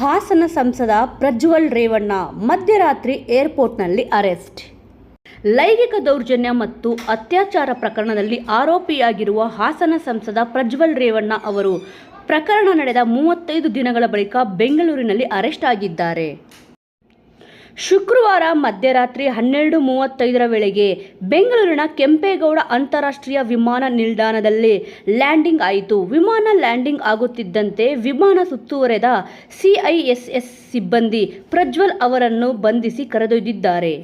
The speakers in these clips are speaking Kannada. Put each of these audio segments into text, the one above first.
ಹಾಸನ ಸಂಸದ ಪ್ರಜ್ವಲ್ ರೇವಣ್ಣ ಮಧ್ಯರಾತ್ರಿ ಏರ್ಪೋರ್ಟ್ನಲ್ಲಿ ಅರೆಸ್ಟ್. ಲೈಂಗಿಕ ದೌರ್ಜನ್ಯ ಮತ್ತು ಅತ್ಯಾಚಾರ ಪ್ರಕರಣದಲ್ಲಿ ಆರೋಪಿಯಾಗಿರುವ ಹಾಸನ ಸಂಸದ ಪ್ರಜ್ವಲ್ ರೇವಣ್ಣ ಅವರು ಪ್ರಕರಣ ನಡೆದ ಮೂವತ್ತೈದು ದಿನಗಳ ಬಳಿಕ ಬೆಂಗಳೂರಿನಲ್ಲಿ ಅರೆಸ್ಟ್ ಆಗಿದ್ದಾರೆ. ಶುಕ್ರವಾರ ಮಧ್ಯರಾತ್ರಿ ಹನ್ನೆರಡು ಮೂವತ್ತೈದರ ವೇಳೆಗೆ ಬೆಂಗಳೂರಿನ ಕೆಂಪೇಗೌಡ ಅಂತಾರಾಷ್ಟ್ರೀಯ ವಿಮಾನ ನಿಲ್ದಾಣದಲ್ಲಿ ಲ್ಯಾಂಡಿಂಗ್ ಆಯಿತು. ವಿಮಾನ ಲ್ಯಾಂಡಿಂಗ್ ಆಗುತ್ತಿದ್ದಂತೆ ವಿಮಾನ ಸುತ್ತುವರೆದ ಸಿಐಎಸ್ಎಸ್ ಸಿಬ್ಬಂದಿ ಪ್ರಜ್ವಲ್ ಅವರನ್ನು ಬಂಧಿಸಿ ಕರೆದೊಯ್ದಿದ್ದಾರೆ.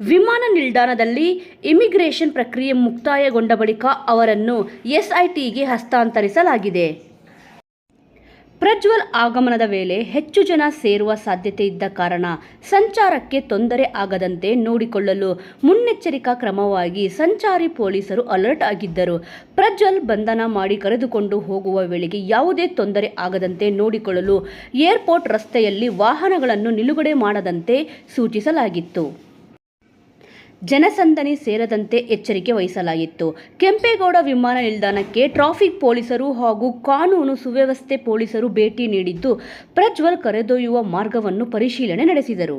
ವಿಮಾನ ನಿಲ್ದಾಣದಲ್ಲಿ ಇಮಿಗ್ರೇಷನ್ ಪ್ರಕ್ರಿಯೆ ಮುಕ್ತಾಯಗೊಂಡ ಬಳಿಕ ಅವರನ್ನು ಎಸ್ಐಟಿಗೆ ಹಸ್ತಾಂತರಿಸಲಾಗಿದೆ. ಪ್ರಜ್ವಲ್ ಆಗಮನದ ವೇಳೆ ಹೆಚ್ಚು ಜನ ಸೇರುವ ಸಾಧ್ಯತೆ ಇದ್ದ ಕಾರಣ ಸಂಚಾರಕ್ಕೆ ತೊಂದರೆ ಆಗದಂತೆ ನೋಡಿಕೊಳ್ಳಲು ಮುನ್ನೆಚ್ಚರಿಕಾ ಕ್ರಮವಾಗಿ ಸಂಚಾರಿ ಪೊಲೀಸರು ಅಲರ್ಟ್ ಆಗಿದ್ದರು. ಪ್ರಜ್ವಲ್ ಬಂಧನ ಮಾಡಿ ಕರೆದುಕೊಂಡು ಹೋಗುವ ವೇಳೆಗೆ ಯಾವುದೇ ತೊಂದರೆ ಆಗದಂತೆ ನೋಡಿಕೊಳ್ಳಲು ಏರ್ಪೋರ್ಟ್ ರಸ್ತೆಯಲ್ಲಿ ವಾಹನಗಳನ್ನು ನಿಲುಗಡೆ ಮಾಡದಂತೆ ಸೂಚಿಸಲಾಗಿತ್ತು. ಜನಸಂದಣಿ ಸೇರದಂತೆ ಎಚ್ಚರಿಕೆ ವಹಿಸಲಾಗಿತ್ತು. ಕೆಂಪೇಗೌಡ ವಿಮಾನ ನಿಲ್ದಾಣಕ್ಕೆ ಟ್ರಾಫಿಕ್ ಪೊಲೀಸರು ಹಾಗೂ ಕಾನೂನು ಸುವ್ಯವಸ್ಥೆ ಪೊಲೀಸರು ಭೇಟಿ ನೀಡಿದ್ದು, ಪ್ರಜ್ವಲ್ ಕರೆದೊಯ್ಯುವ ಮಾರ್ಗವನ್ನು ಪರಿಶೀಲನೆ ನಡೆಸಿದರು.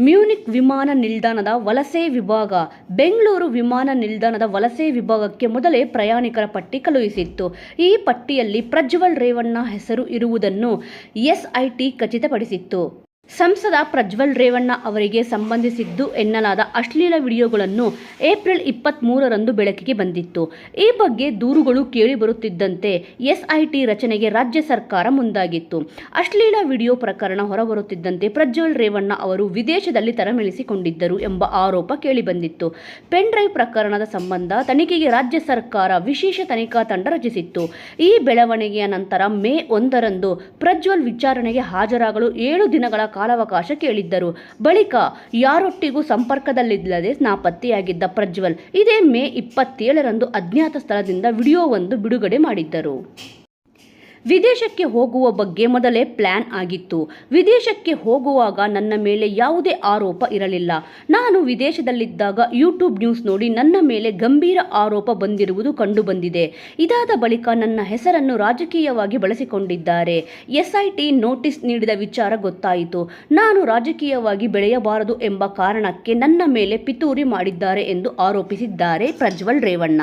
ಮ್ಯೂನಿಕ್ ವಿಮಾನ ನಿಲ್ದಾಣದ ವಲಸೆ ವಿಭಾಗ, ಬೆಂಗಳೂರು ವಿಮಾನ ನಿಲ್ದಾಣದ ವಲಸೆ ವಿಭಾಗಕ್ಕೆ ಮೊದಲೇ ಪ್ರಯಾಣಿಕರ ಪಟ್ಟಿ ಕಳುಹಿಸಿತ್ತು. ಈ ಪಟ್ಟಿಯಲ್ಲಿ ಪ್ರಜ್ವಲ್ ರೇವಣ್ಣ ಹೆಸರು ಇರುವುದನ್ನು ಎಸ್ಐಟಿ ಖಚಿತಪಡಿಸಿತ್ತು. ಸಂಸದ ಪ್ರಜ್ವಲ್ ರೇವಣ್ಣ ಅವರಿಗೆ ಸಂಬಂಧಿಸಿದ್ದು ಎನ್ನಲಾದ ಅಶ್ಲೀಲ ವಿಡಿಯೋಗಳನ್ನು ಏಪ್ರಿಲ್ ಇಪ್ಪತ್ತ್ ಮೂರರಂದು ಬೆಳಕಿಗೆ ಬಂದಿತ್ತು. ಈ ಬಗ್ಗೆ ದೂರುಗಳು ಕೇಳಿಬರುತ್ತಿದ್ದಂತೆ ಎಸ್ಐಟಿ ರಚನೆಗೆ ರಾಜ್ಯ ಸರ್ಕಾರ ಮುಂದಾಗಿತ್ತು. ಅಶ್ಲೀಲ ವಿಡಿಯೋ ಪ್ರಕರಣ ಹೊರಬರುತ್ತಿದ್ದಂತೆ ಪ್ರಜ್ವಲ್ ರೇವಣ್ಣ ಅವರು ವಿದೇಶದಲ್ಲಿ ತರಮಿಳಿಸಿಕೊಂಡಿದ್ದರು ಎಂಬ ಆರೋಪ ಕೇಳಿಬಂದಿತ್ತು. ಪೆನ್ ಡ್ರೈವ್ ಪ್ರಕರಣದ ಸಂಬಂಧ ತನಿಖೆಗೆ ರಾಜ್ಯ ಸರ್ಕಾರ ವಿಶೇಷ ತನಿಖಾ ತಂಡ ರಚಿಸಿತ್ತು. ಈ ಬೆಳವಣಿಗೆಯ ನಂತರ ಮೇ ಒಂದರಂದು ಪ್ರಜ್ವಲ್ ವಿಚಾರಣೆಗೆ ಹಾಜರಾಗಲು ಏಳು ದಿನಗಳ ಕಾಲಾವಕಾಶ ಕೇಳಿದ್ದರು. ಬಳಿಕ ಯಾರೊಟ್ಟಿಗೂ ಸಂಪರ್ಕದಲ್ಲಿಲ್ಲದೆ ನಾಪತ್ತೆಯಾಗಿದ್ದ ಪ್ರಜ್ವಲ್ ಇದೇ ಮೇ ಇಪ್ಪತ್ತೇಳರಂದು ಅಜ್ಞಾತ ಸ್ಥಳದಿಂದ ವಿಡಿಯೋವೊಂದು ಬಿಡುಗಡೆ ಮಾಡಿದ್ದರು. ವಿದೇಶಕ್ಕೆ ಹೋಗುವ ಬಗ್ಗೆ ಮೊದಲೇ ಪ್ಲಾನ್ ಆಗಿತ್ತು. ವಿದೇಶಕ್ಕೆ ಹೋಗುವಾಗ ನನ್ನ ಮೇಲೆ ಯಾವುದೇ ಆರೋಪ ಇರಲಿಲ್ಲ. ನಾನು ವಿದೇಶದಲ್ಲಿದ್ದಾಗ ಯೂಟ್ಯೂಬ್ ನ್ಯೂಸ್ ನೋಡಿ ನನ್ನ ಮೇಲೆ ಗಂಭೀರ ಆರೋಪ ಬಂದಿರುವುದು ಕಂಡುಬಂದಿದೆ. ಇದಾದ ಬಳಿಕ ನನ್ನ ಹೆಸರನ್ನು ರಾಜಕೀಯವಾಗಿ ಬಳಸಿಕೊಂಡಿದ್ದಾರೆ. ಎಸ್ಐಟಿ ನೋಟಿಸ್ ನೀಡಿದ ವಿಚಾರ ಗೊತ್ತಾಯಿತು. ನಾನು ರಾಜಕೀಯವಾಗಿ ಬೆಳೆಯಬಾರದು ಎಂಬ ಕಾರಣಕ್ಕೆ ನನ್ನ ಮೇಲೆ ಪಿತೂರಿ ಮಾಡಿದ್ದಾರೆ ಎಂದು ಆರೋಪಿಸಿದ್ದಾರೆ ಪ್ರಜ್ವಲ್ ರೇವಣ್ಣ.